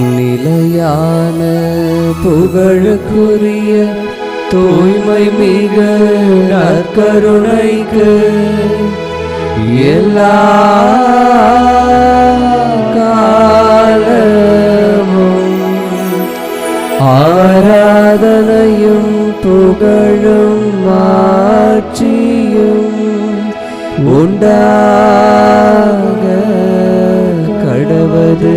நிலையான புகழுக்குரிய தூய்மை மிக கருணைக்கு எல்லா காலமும் ஆராதனையும் புகழும் மாற்றியும் உண்டாக கடவது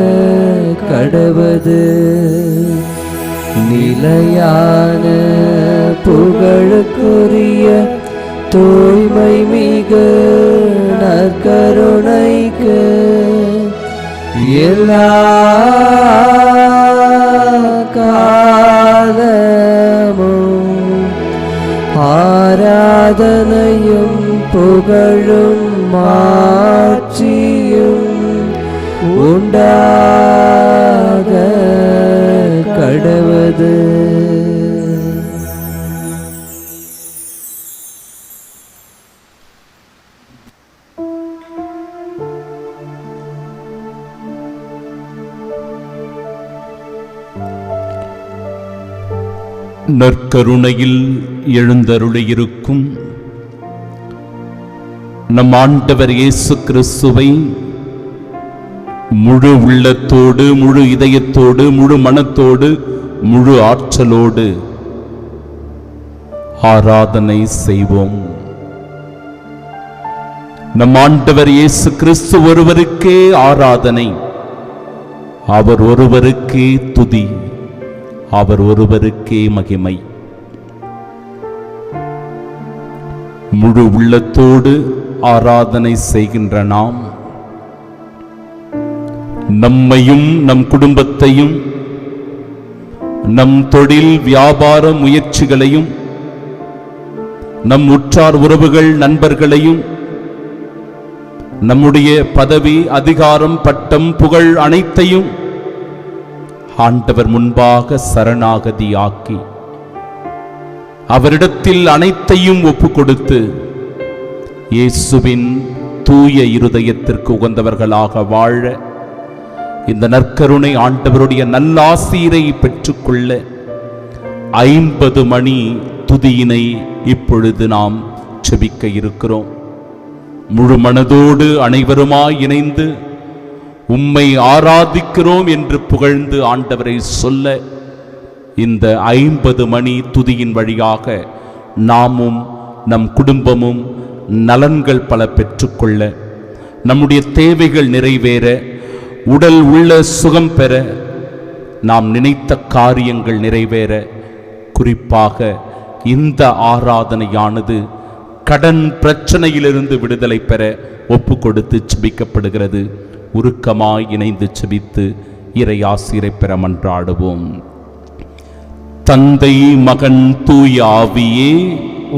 கடவது நிலையான புகழுக்குரிய தூய்மை மிக நற்கருணைக்கு எல்லா காலமும் ஆராதனையும் புகழும் மாட்சியும் உண்டாக கடவது. நற்கருணையில் எழுந்தருளியிருக்கும் நம் ஆண்டவர் இயேசு கிறிஸ்துவை முழு உள்ளத்தோடு முழு இதயத்தோடு முழு மனத்தோடு முழு ஆற்றலோடு ஆராதனை செய்வோம். நம் ஆண்டவர் இயேசு கிறிஸ்து ஒருவருக்கே ஆராதனை. அவர் ஒருவருக்கே துதி. அவர் ஒருவருக்கே மகிமை. முழு உள்ளத்தோடு ஆராதனை செய்கின்ற நாம் நம்மையும் நம் குடும்பத்தையும் நம் தொழில் வியாபார முயற்சிகளையும் நம் உற்றார் உறவுகள் நண்பர்களையும் நம்முடைய பதவி அதிகாரம் பட்டம் புகழ் அனைத்தையும் ஆண்டவர் முன்பாக சரணாகதியாக்கி அவரிடத்தில் அனைத்தையும் ஒப்பு கொடுத்து இயேசுவின் தூய இருதயத்திற்கு உகந்தவர்களாக வாழ இந்த நற்கருணை ஆண்டவருடைய நல்லாசீரை பெற்றுக்கொள்ள ஐம்பது மணி துதியினை இப்பொழுது நாம் செபிக்க இருக்கிறோம். முழு மனதோடு அனைவருமாய் இணைந்து உம்மை ஆராதிக்கிறோம் என்று புகழ்ந்து ஆண்டவரை சொல்ல இந்த ஐம்பது மணி துதியின் வழியாக நாமும் நம் குடும்பமும் நலன்கள் பல பெற்றுக்கொள்ள நம்முடைய தேவைகள் நிறைவேற உடல் உள்ள சுகம் பெற நாம் நினைத்த காரியங்கள் நிறைவேற. குறிப்பாக இந்த ஆராதனையானது கடன் பிரச்சனையிலிருந்து விடுதலை பெற ஒப்பு கொடுத்து செபிக்கப்படுகிறது உருக்கமாய் இணைந்து செபித்து இறை ஆசிரை பெற மன்றாடுவோம் தந்தை மகன் தூயாவியே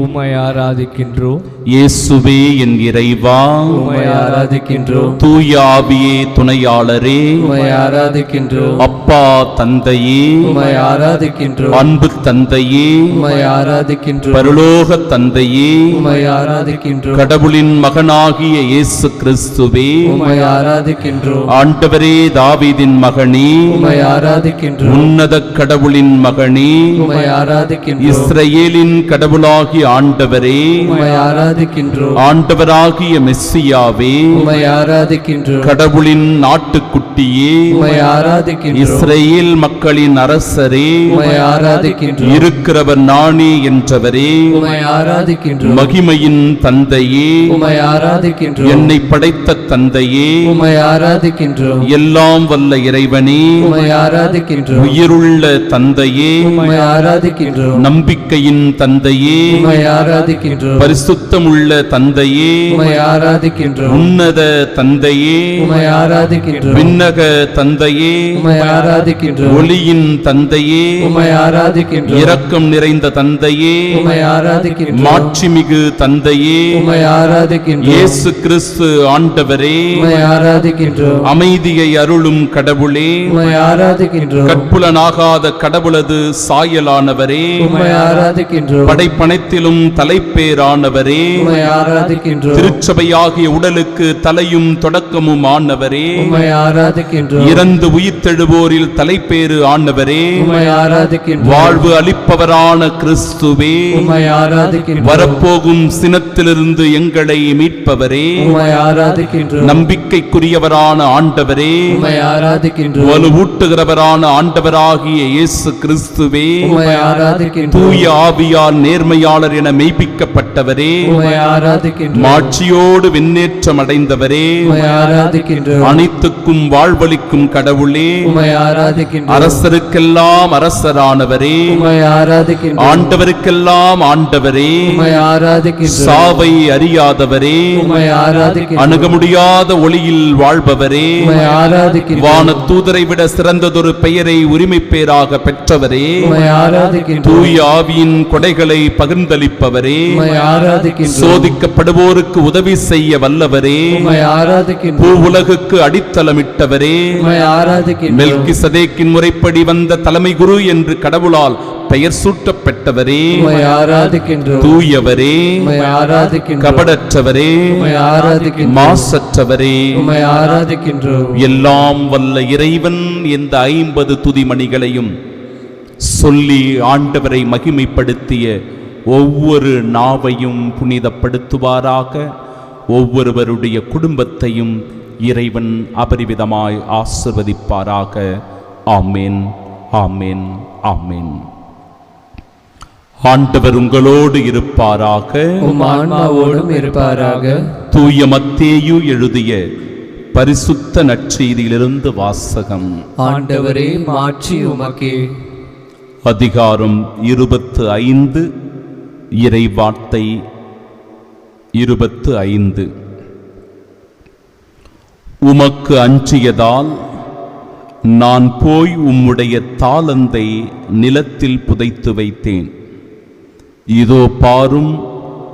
உம்மை ஆராதிக்கின்றோம். இயேசுவே என் இறைவா உம்மை ஆராதிக்கின்றோம். தூய ஆவியே துணையாளரே உம்மை ஆராதிக்கின்றோம். அப்பா தந்தையே உம்மை ஆராதிக்கின்றோம். அன்பு தந்தையே உம்மை ஆராதிக்கின்றோம். பரலோக தந்தையே உம்மை ஆராதிக்கின்றோம். கடவுளின் மகனாகிய இயேசு கிறிஸ்துவே உம்மை ஆராதிக்கின்றோம். ஆண்டவரே தாவீதின் மகனே உம்மை ஆராதிக்கின்றோம். உன்னத கடவுளின் மகனே உம்மை ஆராதிக்கின்றோம். இஸ்ரவேலின் கடவுளாகிய ஆண்டவரே உம்மை ஆராதிக்கின்றோம். ஆண்டவராகிய மெஸ்ஸியாவே உம்மை ஆராதிக்கின்றோம். கடவுளின் நாட்டுக்குட்டியே உம்மை ஆராதிக்கின்றோம். இஸ்ரேல் மக்களின் அரசரே உம்மை ஆராதிக்கின்றோம். இருக்கிறவர் நானே என்றவரே உம்மை ஆராதிக்கின்றோம். மகிமையின் தந்தையே உம்மை ஆராதிக்கின்றோம். என்னை படைத்த தந்தையே உம்மை ஆராதிக்கின்றோம். எல்லாம் வல்ல இறைவனே உம்மை ஆராதிக்கின்றோம். உயிருள்ள தந்தையே உம்மை ஆராதிக்கின்றோம். நம்பிக்கையின் தந்தையே உம்மை உம்மை ஆராதிக்கின்றோம் பரிசுத்தமுள்ள தந்தையே உம்மை ஆராதிக்கின்றோம் உன்னத தந்தையே உம்மை ஆராதிக்கின்றோம் விண்ணக தந்தையே உம்மை ஆராதிக்கின்றோம் ஒளியின் தந்தையே உம்மை ஆராதிக்கின்றோம் இரக்கம் நிறைந்த தந்தையே உம்மை ஆராதிக்கின்றோம் மாட்சிமிகு தந்தையே உம்மை ஆராதிக்கின்றோம் இயேசு கிறிஸ்து ஆண்டவரே உம்மை ஆராதிக்கின்றோம் அமைதியை அருளும் கடவுளே உம்மை ஆராதிக்கின்றோம் கற்புலனாகாத கடவுளது சாயலானவரே உம்மை ஆராதிக்கின்றோம் படைப்பனைத்திலும் தலைப்பேரானவரே திருச்சபையாகிய உடலுக்கு தலையும் தொடக்கமும் ஆனவரே இறந்து உயிர்த்தெழுவோரில் தலைப்பேறு ஆனவரே. வாழ்வு அளிப்பவரான கிறிஸ்துவே. வரப்போகும் சினத்திலிருந்து எங்களை மீட்பவரே. நம்பிக்கைக்குரியவரான ஆண்டவரே. வலுவூட்டுகிறவரான ஆண்டவராகிய இயேசு கிறிஸ்துவே. தூய ஆவியால் நேர்மையாளர் என மெய்ப்பிக்கப்பட்டவரே. மாட்சியோடு விண்ணேற்றம் அடைந்தவரே. அனைத்துக்கும் வாழ்வளிக்கும் கடவுளே. அரசருக்கெல்லாம் அரசரானவரே. ஆண்டவருக்கெல்லாம் ஆண்டவரே. சாவை அறியாதவரே. அணுக முடியாத ஒளியில் வாழ்பவரே. வான தூதரை விட சிறந்ததொரு பெயரை உரிமை பேராக பெற்றவரே. தூய ஆவியின் கொடைகளை பகிர்ந்தளிப்பவரே. உம்மை ஆராதிக்கின்றோம். சோதிக்கப்படுவோருக்கு உதவி செய்ய வல்லவரே. உம்மை ஆராதிக்கின்றோம். பூ உலகுக்கு அடித்தளமிட்டவரே. உம்மை ஆராதிக்கின்றோம். மெல்கி சதேக்கின் முறைப்படி வந்த தலைமை குரு என்று கடவுளால் பெயர் ஆராதிக்கின்றோம். தூயவரே. உம்மை ஆராதிக்கின்றோம். கபடற்றவரே. உம்மை ஆராதிக்கின்றோம். மாசற்றவரே. உம்மை ஆராதிக்கின்றோம். எல்லாம் வல்ல இறைவன் இந்த ஐம்பது துதிமணிகளையும் சொல்லி ஆண்டவரை மகிமைப்படுத்திய ஒவ்வொரு நாவையும் புனிதப்படுத்துவாராக. ஒவ்வொருவருடைய குடும்பத்தையும் இறைவன் அபரிவிதமாய் ஆசிர்வதிப்பாராக. ஆமேன் ஆமேன் ஆமேன். ஆண்டவர் உங்களோடு இருப்பாராக. ஆன்மாவோடும் இருப்பாராக. தூய மத்தேயு எழுதிய பரிசுத்த நற்செய்தியிலிருந்து வாசகம். ஆண்டவரே மாட்சி உமக்கே. அதிகாரம் இருபத்து ஐந்து. இறைவார்த்தை இருபத்து ஐந்து. உமக்கு அஞ்சியதால் நான் போய் உம்முடைய தாளந்தை நிலத்தில் புதைத்து வைத்தேன். இதோ பாரும்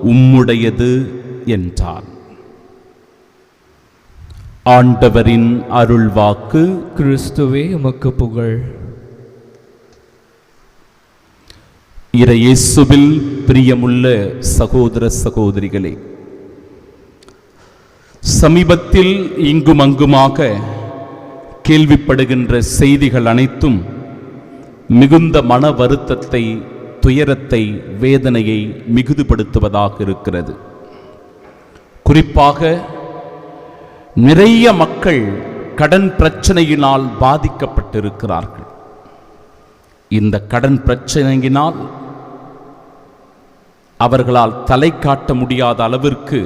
உம்முடையது என்றார். ஆண்டவரின் அருள்வாக்கு. கிறிஸ்துவே உமக்கு புகழ். இறையேசுவில் பிரியமுள்ள சகோதர சகோதரிகளே சமீபத்தில் இங்கும் அங்குமாக கேள்விப்படுகின்ற செய்திகள் அனைத்தும் மிகுந்த மன வருத்தத்தை துயரத்தை வேதனையை மிகுதிப்படுத்துவதாக இருக்கிறது. குறிப்பாக நிறைய மக்கள் கடன் பிரச்சனையினால் பாதிக்கப்பட்டிருக்கிறார்கள். இந்த கடன் பிரச்சனையினால் அவர்களால் தலை காட்ட முடியாத அளவிற்கு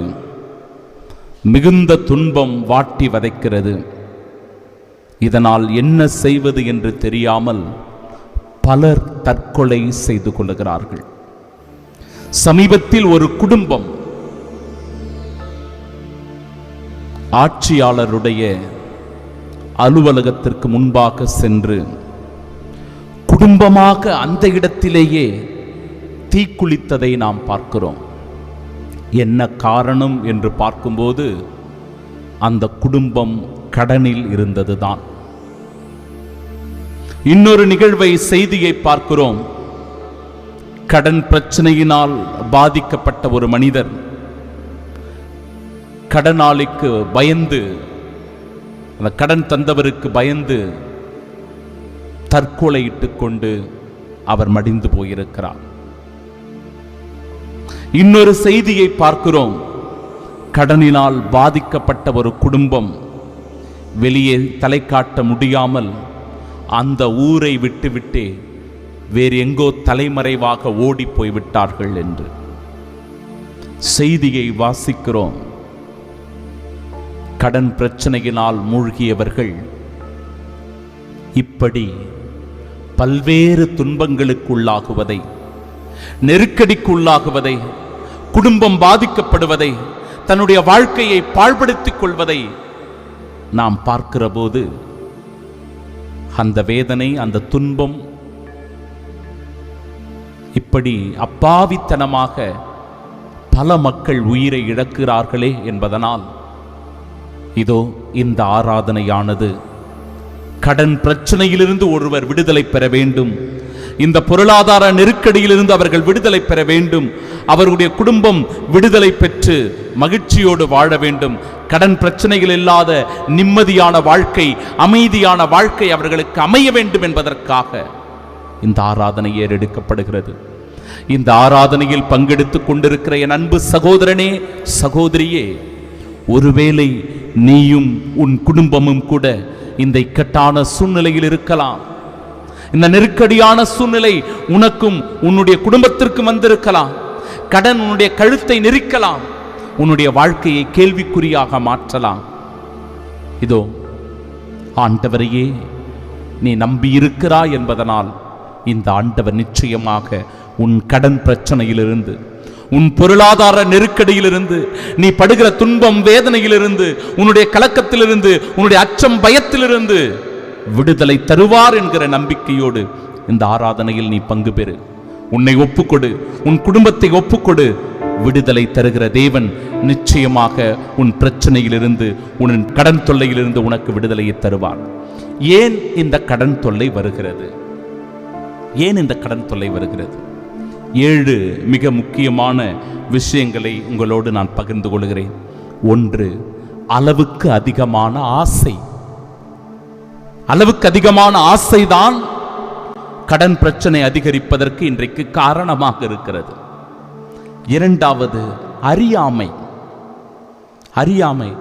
மிகுந்த துன்பம் வாட்டி வதைக்கிறது. இதனால் என்ன செய்வது என்று தெரியாமல் பலர் தற்கொலை செய்து கொள்கிறார்கள் சமீபத்தில் ஒரு குடும்பம் ஆட்சியாளருடைய அலுவலகத்திற்கு முன்பாக சென்று குடும்பமாக அந்த இடத்திலேயே தீக்குளித்ததை நாம் பார்க்கிறோம். என்ன காரணம் என்று பார்க்கும்போது அந்த குடும்பம் கடனில் இருந்ததுதான். இன்னொரு நிகழ்வை செய்தியை பார்க்கிறோம். கடன் பிரச்சனையினால் பாதிக்கப்பட்ட ஒரு மனிதர் கடனாளிக்கு பயந்து அந்த கடன் தந்தவருக்கு பயந்து தற்கொலையிட்டுக் கொண்டு அவர் மடிந்து போயிருக்கிறார். இன்னொரு செய்தியை பார்க்கிறோம். கடனினால் பாதிக்கப்பட்ட ஒரு குடும்பம் வெளியே தலை காட்ட முடியாமல் அந்த ஊரை விட்டுவிட்டு வேறு எங்கோ தலைமறைவாக ஓடி போய்விட்டார்கள் என்று செய்தியை வாசிக்கிறோம். கடன் பிரச்சனையினால் மூழ்கியவர்கள் இப்படி பல்வேறு துன்பங்களுக்குள்ளாகுவதை நெருக்கடிக்குள்ளாகுவதை குடும்பம் பாதிக்கப்படுவதை தன்னுடைய வாழ்க்கையை பாழ்படுத்திக் கொள்வதை நாம் பார்க்கிற போது அந்த வேதனை அந்த துன்பம் இப்படி அப்பாவித்தனமாக பல மக்கள் உயிரை இழக்கிறார்களே என்பதனால் இதோ இந்த ஆராதனையானது கடன் பிரச்சனையிலிருந்து ஒருவர் விடுதலை பெற வேண்டும் இந்த பொருளாதார நெருக்கடியிலிருந்து அவர்கள் விடுதலை பெற வேண்டும். அவர்களுடைய குடும்பம் விடுதலை பெற்று மகிழ்ச்சியோடு வாழ வேண்டும். கடன் பிரச்சனைகள் இல்லாத நிம்மதியான வாழ்க்கை அமைதியான வாழ்க்கை அவர்களுக்கு அமைய வேண்டும் என்பதற்காக இந்த ஆராதனை ஏறெடுக்கப்படுகிறது இந்த ஆராதனையில் பங்கெடுத்துக் கொண்டிருக்கிற என் அன்பு சகோதரனே சகோதரியே ஒருவேளை நீயும் உன் குடும்பமும் கூட இந்த இக்கட்டான சூழ்நிலையில் இருக்கலாம். இந்த நெருக்கடியான சூழ்நிலை உனக்கும் உன்னுடைய குடும்பத்திற்கும் வந்திருக்கலாம். கடன் உன்னுடைய கழுத்தை நெரிக்கலாம். உன்னுடைய வாழ்க்கையை கேள்விக்குறியாக மாற்றலாம். இதோ ஆண்டவரையே நீ நம்பியிருக்கிறாய் என்பதனால் இந்த ஆண்டவர் நிச்சயமாக உன் கடன் பிரச்சனையிலிருந்து உன் பொருளாதார நெருக்கடியிலிருந்து நீ படுகிற துன்பம் வேதனையிலிருந்து உன்னுடைய கலக்கத்திலிருந்து உன்னுடைய அச்சம் பயத்திலிருந்து விடுதலை தருவார் என்கிற நம்பிக்கையோடு இந்த ஆராதனையில் நீ பங்கு பெறு. உன்னை ஒப்புக்கொடு உன் குடும்பத்தை ஒப்புக்கொடு. விடுதலை தருகிற தேவன் நிச்சயமாக உன் பிரச்சனையிலிருந்து உன் கடன் தொல்லையிலிருந்து உனக்கு விடுதலையை தருவார். ஏன் இந்த கடன் தொல்லை வருகிறது? ஏன் இந்த கடன் தொல்லை வருகிறது? ஏழு மிக முக்கியமான விஷயங்களை உங்களோடு நான் பகிர்ந்து கொள்கிறேன். ஒன்று அளவுக்கு அதிகமான ஆசை. அளவுக்கு அதிகமான ஆசைதான் கடன் பிரச்சனை அதிகரிப்பதற்கு இன்றைக்கு காரணமாக இருக்கிறது. இரண்டாவது அறியாமை. அறியாமை.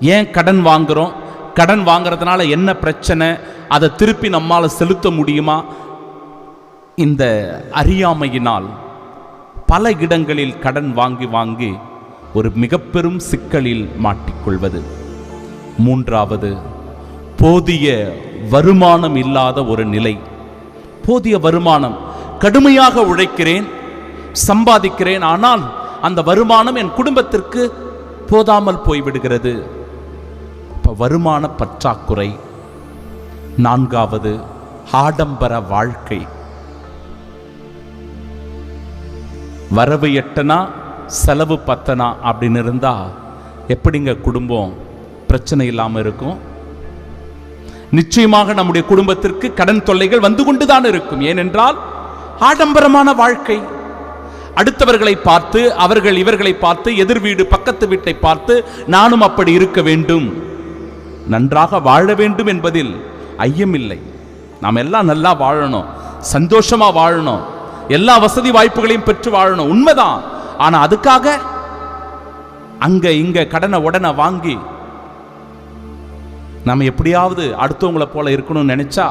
ஏன் கடன் வாங்குறோம்? கடன் வாங்குறதுனால என்ன பிரச்சனை? அதை திருப்பி நம்மால் செலுத்த முடியுமா? இந்த அறியாமையினால் பல இடங்களில் கடன் வாங்கி வாங்கி ஒரு மிக பெரும் சிக்கலில் மாட்டிக்கொள்வது. மூன்றாவது போதிய வருமானம் இல்லாத ஒரு நிலை. போதிய வருமானம். கடுமையாக உழைக்கிறேன் சம்பாதிக்கிறேன் ஆனால் அந்த வருமானம் என் குடும்பத்திற்கு போதாமல் போய்விடுகிறது. இப்போ வருமான பற்றாக்குறை. நான்காவது ஆடம்பர வாழ்க்கை. வரவு எட்டனா செலவு பத்தனா அப்படின்னு இருந்தால் எப்படிங்க குடும்பம் பிரச்சனை இல்லாமல் இருக்கும்? நிச்சயமாக நம்முடைய குடும்பத்திற்கு கடன் தொல்லைகள் வந்து கொண்டுதான் இருக்கும். ஏனென்றால் ஆடம்பரமான வாழ்க்கை. அடுத்தவர்களை பார்த்து அவர்கள் இவர்களை பார்த்து எதிர் வீடு பக்கத்து வீட்டை பார்த்து நானும் அப்படி இருக்க வேண்டும். நன்றாக வாழ வேண்டும் என்பதில் ஐயமில்லை. நாம் எல்லாம் நல்லா வாழணும். சந்தோஷமா வாழணும். எல்லா வசதி வாய்ப்புகளையும் பெற்று வாழணும். உண்மைதான். ஆனா அதுக்காக அங்க இங்க கடனை உடனே வாங்கி நம்ம எப்படியாவது அடுத்தவங்களை போல இருக்கணும்னு நினச்சா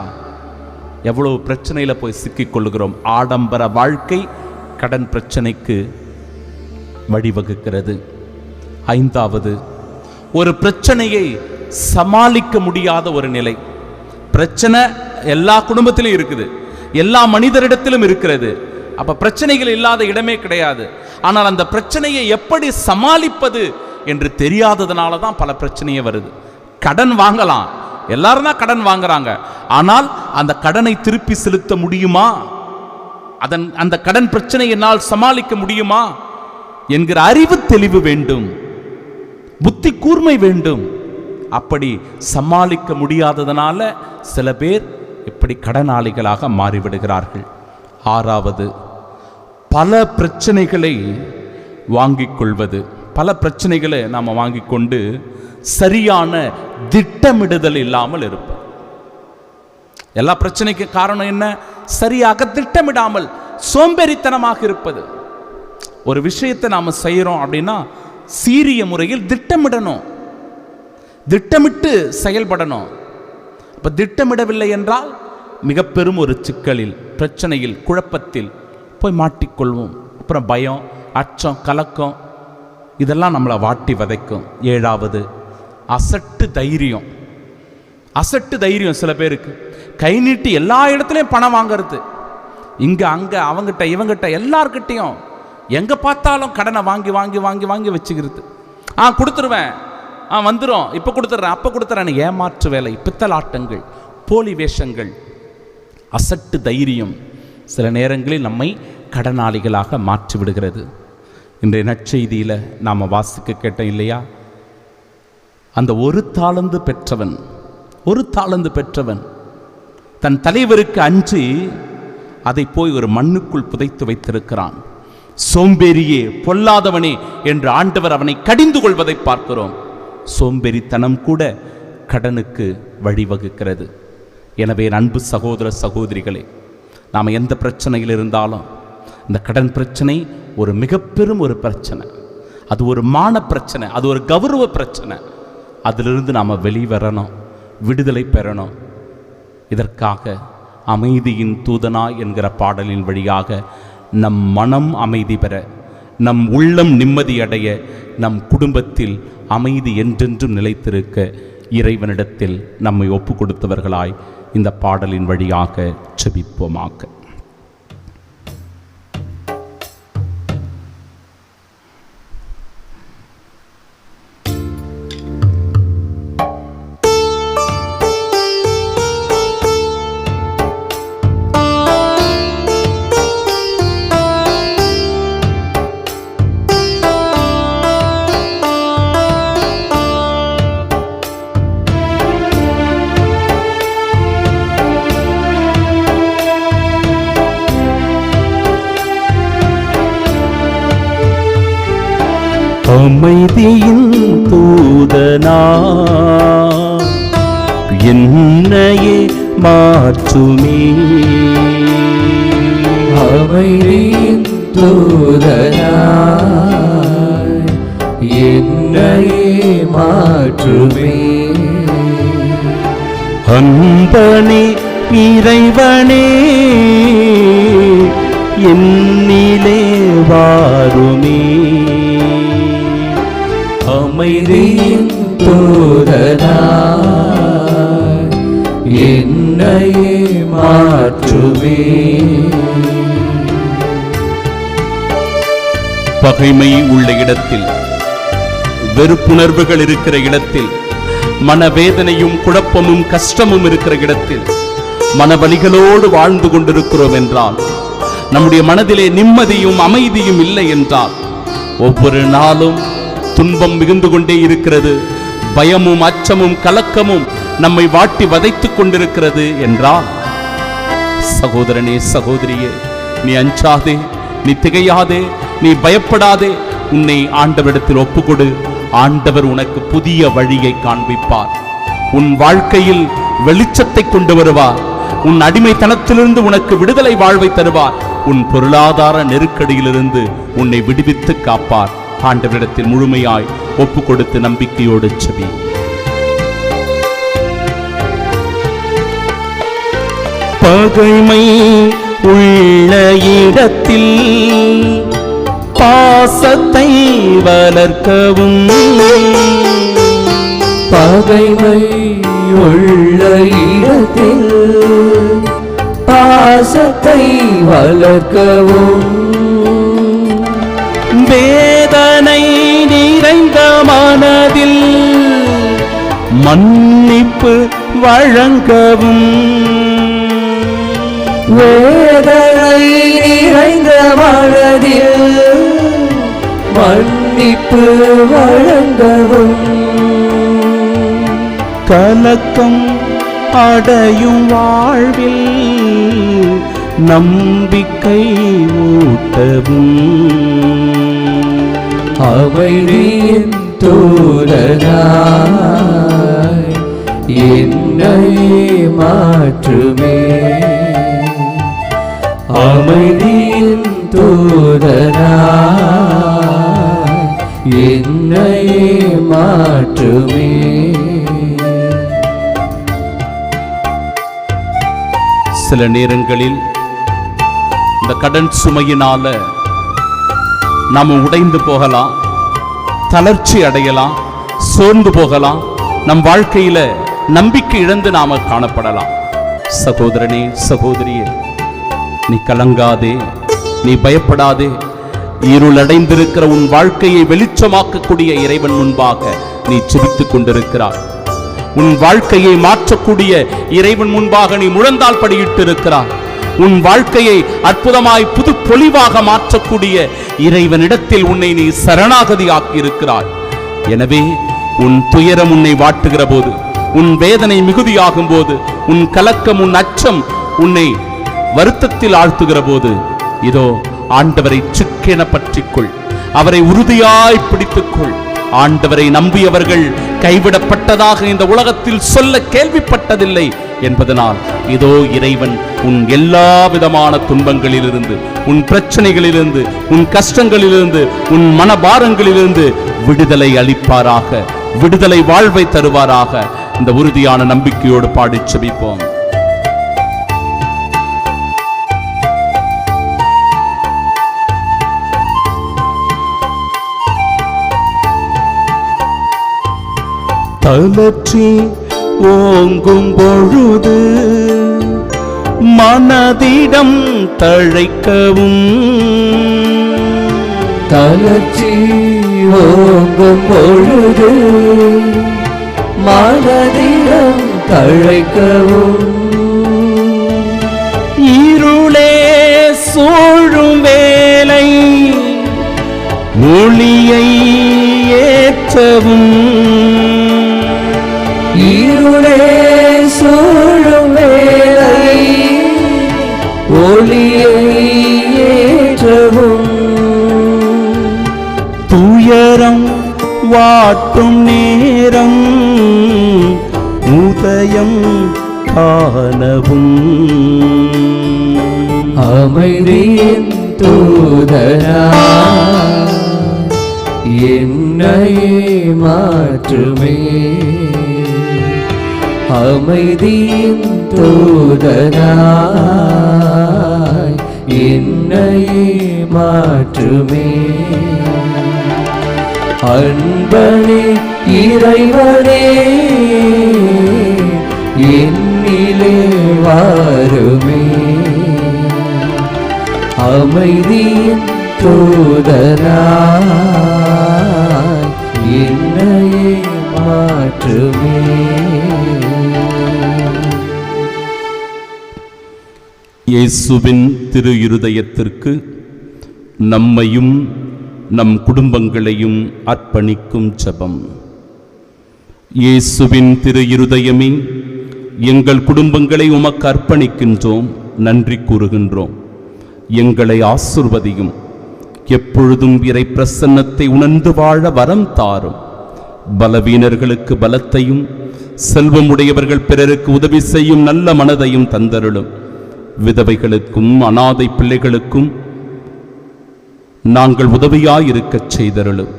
எவ்வளோ பிரச்சனையில் போய் சிக்கிக்கொள்கிறோம் ஆடம்பர வாழ்க்கை கடன் பிரச்சனைக்கு வழிவகுக்கிறது. ஐந்தாவது ஒரு பிரச்சனையை சமாளிக்க முடியாத ஒரு நிலை. பிரச்சனை எல்லா குடும்பத்திலும் இருக்குது. எல்லா மனிதரிடத்திலும் இருக்கிறது. அப்போ பிரச்சனைகள் இல்லாத இடமே கிடையாது. ஆனால் அந்த பிரச்சனையை எப்படி சமாளிப்பது என்று தெரியாததுனால தான் பல பிரச்சனையே வருது. கடன் வாங்கலாம். எல்லாரும் தான் கடன் வாங்குறாங்க. ஆனால் அந்த கடனை திருப்பி செலுத்த முடியுமா? அதன் அந்த கடன் பிரச்சனை என்னால் சமாளிக்க முடியுமா? என்கிற அறிவு தெளிவு வேண்டும். புத்தி கூர்மை வேண்டும். அப்படி சமாளிக்க முடியாததனால சில பேர் இப்படி கடனாளிகளாக மாறிவிடுகிறார்கள். ஆறாவது பல பிரச்சனைகளை வாங்கிக் கொள்வது. பல பிரச்சனைகளை நாம் வாங்கி கொண்டு சரியான திட்டமிடுதல் இல்லாமல் இருப்போம். எல்லா பிரச்சனைக்கு காரணம் என்ன? சரியாக திட்டமிடாமல் சோம்பேறித்தனமாக இருப்பது. ஒரு விஷயத்தை நாம் செய்கிறோம் அப்படின்னா சீரிய முறையில் திட்டமிடணும். திட்டமிட்டு செயல்படணும். இப்போ திட்டமிடவில்லை என்றால் மிக பெரும் ஒரு சிக்கலில் பிரச்சனையில் குழப்பத்தில் போய் மாட்டிக்கொள்வோம். அப்புறம் பயம் அச்சம் கலக்கம் இதெல்லாம் நம்மளை வாட்டி வதைக்கும். ஏழாவது அசட்டு தைரியம். அசட்டு தைரியம் சில பேருக்கு. கை நீட்டி எல்லா இடத்துலையும் பணம் வாங்குறது. இங்கே அங்கே அவங்ககிட்ட இவங்கிட்ட எல்லார்கிட்டையும் எங்கே பார்த்தாலும் கடனை வாங்கி வாங்கி வாங்கி வாங்கி வச்சுக்கிறது. ஆ கொடுத்துருவேன். ஆ வந்துடும் இப்போ கொடுத்துட்றேன் அப்போ கொடுத்துட்றேன் ஏமாற்று வேலை பித்தலாட்டங்கள் போலி வேஷங்கள். அசட்டு தைரியம் சில நேரங்களில் நம்மை கடனாளிகளாக மாற்றி விடுகிறது இன்றைய நற்செய்தியில் நாம் வாசிக்க கேட்டோம் இல்லையா? அந்த ஒரு தாளந்து பெற்றவன் ஒரு தாளந்து பெற்றவன் தன் தலைவருக்கு அஞ்சி அதை போய் ஒரு மண்ணுக்குள் புதைத்து வைத்திருக்கிறான். சோம்பேறியே பொல்லாதவனே என்று ஆண்டவர் அவனை கடிந்து கொள்வதை பார்க்கிறோம். சோம்பேறித்தனம் கூட கடனுக்கு வழிவகுக்கிறது. எனவே அன்பு சகோதர சகோதரிகளே நாம் எந்த பிரச்சனையில் இருந்தாலும் இந்த கடன் பிரச்சனை ஒரு மிக பெரும் ஒரு பிரச்சனை. அது ஒரு மான பிரச்சனை அது ஒரு கௌரவ பிரச்சனை. அதிலிருந்து நாம் வெளிவரணும் விடுதலை பெறணும். இதற்காக அமைதியின் தூதனா என்கிற பாடலின் வழியாக நம் மனம் அமைதி பெற நம் உள்ளம் நிம்மதியடைய நம் குடும்பத்தில் அமைதி என்றென்றும் நிலைத்திருக்க இறைவனிடத்தில் நம்மை ஒப்பு கொடுத்தவர்களாய் இந்த பாடலின் வழியாக செபிப்போமாக்க அமைதியின் தூதனா? என்னையே மாற்றுமே. அமைதியின் தூதனாய் என்னையே மாற்றுமே. அன்பனே இறைவனே என்னிலே வாருமே. அமைதியின் தூதனாய் என்னையே மாற்றுவே பகைமை உள்ள இடத்தில் வெறுப்புணர்வுகள் இருக்கிற இடத்தில் மனவேதனையும் குழப்பமும் கஷ்டமும் இருக்கிற இடத்தில் மனவலிகளோடு வாழ்ந்து கொண்டிருக்கிறோம் என்றால் நம்முடைய மனதிலே நிம்மதியும் அமைதியும் இல்லை என்றால் ஒவ்வொரு நாளும் துன்பம் மிகுந்து கொண்டே இருக்கிறது. பயமும் அச்சமும் கலக்கமும் நம்மை வாட்டி வதைத்துக் கொண்டிருக்கிறது என்றால் சகோதரனே சகோதரியே நீ அஞ்சாதே நீ திகையாதே நீ பயப்படாதே. உன்னை ஆண்டவரிடத்தில் ஒப்புக்கொடு. ஆண்டவர் உனக்கு புதிய வழியை காண்பிப்பார். உன் வாழ்க்கையில் வெளிச்சத்தை கொண்டு வருவார். உன் அடிமைத்தனத்திலிருந்து உனக்கு விடுதலை வாழ்வை தருவார். உன் பொருளாதார நெருக்கடியிலிருந்து உன்னை விடுவித்து காப்பார். ஆண்டவரிடத்தில் முழுமையாய் ஒப்பு கொடுத்து நம்பிக்கையோடு செபி பகைமை உள்ள இடத்தில் பாசத்தை வளர்க்கவும். பகைமை உள்ள இடத்தில் பாசத்தை வளர்க்கவும். மன்னிப்பு வழங்கவும். வேதனை நிறைந்த மனதில் மன்னிப்பு வழங்கவும். கலக்கம் அடையும் வாழ்வில் நம்பிக்கை ஊட்டவும். அமைதியின் தூதனாய் என்னை மாற்றுமே. அமைதியின் தூதனா என்னை மாற்றுமே. சில நேரங்களில் இந்த கடன் சுமையினால நாம் உடைந்து போகலாம் தளர்ச்சி அடையலாம் சோர்ந்து போகலாம். நம் வாழ்க்கையில நம்பிக்கை இழந்து நாம காணப்படலாம். சகோதரனே சகோதரியே நீ கலங்காதே நீ பயப்படாதே. இருளடைந்திருக்கிற உன் வாழ்க்கையை வெளிச்சமாக்கக்கூடிய இறைவன் முன்பாக நீ சிரித்துக் கொண்டிருக்கிறாய். உன் வாழ்க்கையை மாற்றக்கூடிய இறைவன் முன்பாக நீ முழந்தால் படியிட்டு இருக்கிறாய் உன் வாழ்க்கையை அற்புதமாய் புது பொலிவாக மாற்றக்கூடிய இறைவனிடத்தில் உன்னை நீ சரணாகதியாக்கி இருக்கிறாய் எனவே உன் துயரம் உன்னை வாட்டுகிற போது உன் வேதனை மிகுதியாகும் போது உன் கலக்கம் உன் அச்சம் உன்னை வருத்தத்தில் ஆழ்த்துகிற போது இதோ ஆண்டவரை சிக்கென பற்றிக்கொள். அவரை உறுதியாய் பிடித்துக்கொள். ஆண்டவரை நம்பியவர்கள் கைவிடப்பட்டதாக இந்த உலகத்தில் சொல்ல கேள்விப்பட்டதில்லை என்பதனால் இதோ இறைவன் உன் எல்லா விதமான துன்பங்களிலிருந்து உன் பிரச்சனைகளிலிருந்து உன் கஷ்டங்களிலிருந்து உன் மனபாரங்களிலிருந்து விடுதலை அளிப்பாராக விடுதலை வாழ்வை தருவாராக. இந்த உறுதியான நம்பிக்கையோடு பாடிச் செபிப்போம். தளர்ச்சி ஓங்கும் பொழுது மனதிடம் தழைக்கவும். தளர்ச்சி ஓங்கும் பொழுது மனதிடம் தழைக்கவும் இருளே சூழும் வேலை ஒளியை ஏற்றவும். இருளே சூழும் வேலை ஒளியை ஏற்றவும். துயரம் வாட்டும் நேரம் உதயம் காணவும். அமைதியின் தூதரா என்னை மாற்றுமே. அமைதியின் தூதரா என்னை மாற்றுமே. அன்பனே இறைவனே என்னிலே வாருமே. அமைதியின் தூதராய் என்னையே மாற்றுமே. இயேசுவின் திரு இருதயத்திற்கு நம்மையும் நம் குடும்பங்களையும் அர்ப்பணிக்கும் ஜபம். இயேசுவின் திரு இருதயமே எங்கள் குடும்பங்களை உமக்கு அர்ப்பணிக்கின்றோம் நன்றி கூறுகின்றோம். எங்களை ஆசிர்வதியும். எப்பொழுதும் இறை பிரசன்னத்தை உணர்ந்து வாழ வரம் தாரும். பலவீனர்களுக்கு பலத்தையும் செல்வமுடையவர்கள் பிறருக்கு உதவி செய்யும் நல்ல மனதையும் தந்தருளும். விதவைகளுக்கும் அனாதை பிள்ளைகளுக்கும் நாங்கள் உதவியாயிருக்கச் செய்தருளும்.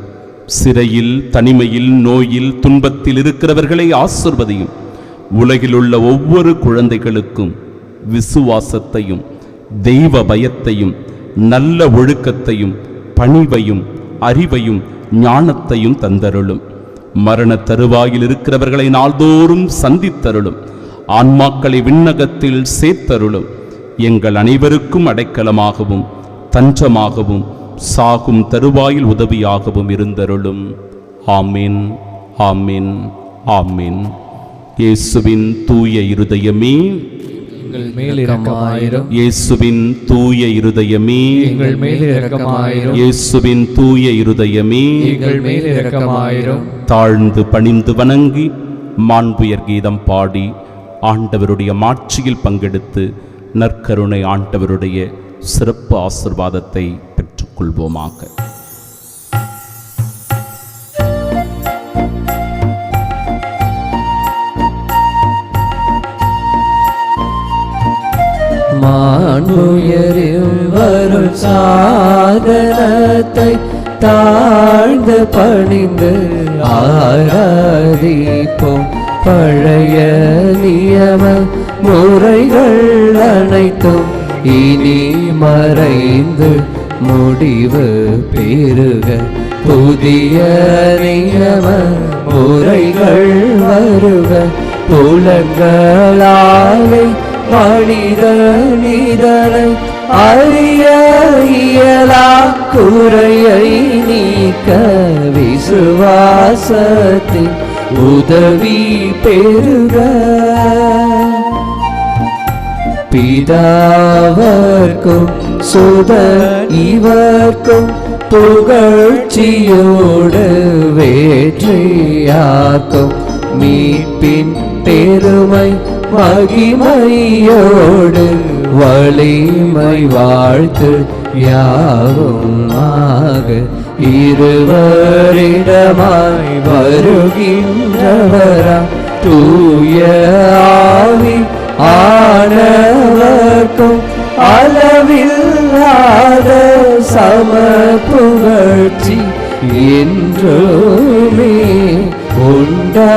சிறையில் தனிமையில் நோயில் துன்பத்தில் இருக்கிறவர்களை ஆசிர்வதியும். உலகிலுள்ள ஒவ்வொரு குழந்தைகளுக்கும் விசுவாசத்தையும் தெய்வ பயத்தையும் நல்ல ஒழுக்கத்தையும் பணிவையும் அறிவையும் ஞானத்தையும் தந்தருளும். மரண தருவாயில் இருக்கிறவர்களை நாள்தோறும் சந்தித்தருளும். ஆன்மாக்களை விண்ணகத்தில் சேர்த்தருளும். எங்கள் அனைவருக்கும் அடைக்கலமாகவும் தஞ்சமாகவும் சாகும் தருவாயில் உதவியாகவும் இருந்தருளும். ஆமீன் ஆமீன் ஆமீன். இயேசுவின் தூய இருதயமே. எங்கள் மேல் இரக்கமாயிரும். இயேசுவின் தூய இருதயமே. எங்கள் மேல் இரக்கமாயிரும். இயேசுவின் தூய இருதயமே. எங்கள் மேல் இரக்கமாயிரும். தாழ்ந்து பணிந்து வணங்கி மாண்புயர் கீதம் பாடி ஆண்டவருடைய மாட்சியில் பங்கெடுத்து நற்கருணை ஆண்டவருடைய சிறப்பு ஆசிர்வாதத்தை பெற்றுக்கொள்வோமாக. மானுயரும் வரும் சாதனத்தை தாழ்ந்து பணிந்து ஆராதிப்போம். பழைய நியம முறைகள் அனைத்தும் இனி மறைந்து முடிவு பெறுக. புதிய நியம முறைகள் வருக. புலங்களாலை மனிதனிதனை அறிய இயலா குறையை நீக்க விசுவாசத்தின் உதவி பெறுக. பிதாவர்க்கும் சுத இவர்க்கும் புகழ்ச்சியோடு வேற்றியாக்கும் மீட்பின் பெருமை மகிமையோடு வலிமை வாழ்த்து யாவும் ஆக இருவரிடமாய் வருகின்றவரா? தூய ஆவி ஆனவர்க்கும் அளவில்லாத சம புகழ்ச்சி என்றுமே உண்டா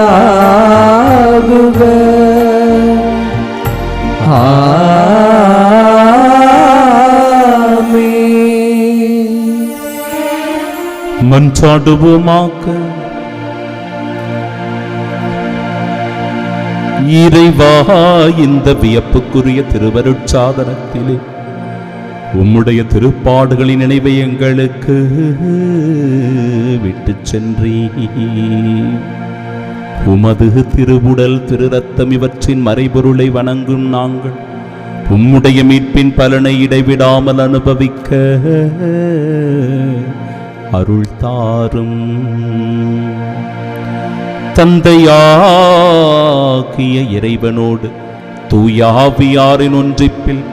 மன்றாடுவோமாக இறைவா இந்த வியப்புக்குரிய திருவருட்சாதனத்திலே உம்முடைய திருப்பாடுகளின் நினைவை எங்களுக்கு விட்டு சென்றீ உமது திருவுடல் திரு ரத்தம் இவற்றின் மறைபொருளை வணங்கும் நாங்கள் உம்முடைய மீட்பின் பலனை இடைவிடாமல் அனுபவிக்க அருள் தாரும் தந்தையாகிய இறைவனோடு தூயாவியாரின் ஒன்றிப்பில்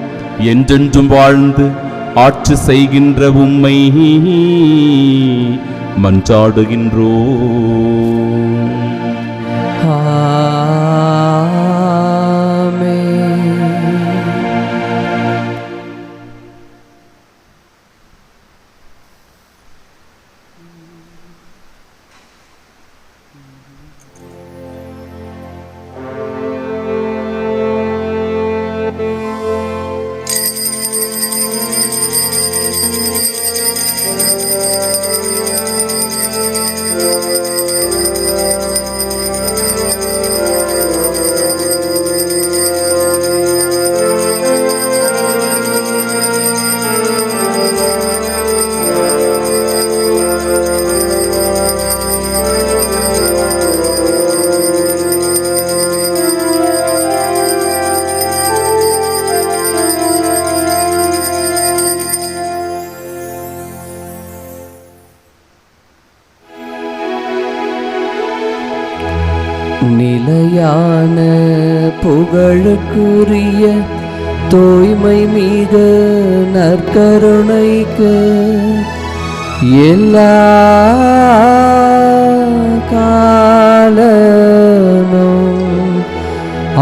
என்றென்றும் வாழ்ந்து ஆட்சி செய்கின்ற உம்மை மன்றாடுகின்றோ கருணைக்கு எல்லா காலமும்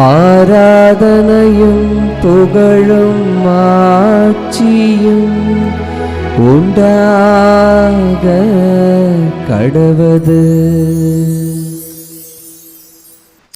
ஆராதனையும் புகழும் மாட்சியும் உண்டாக கடவது.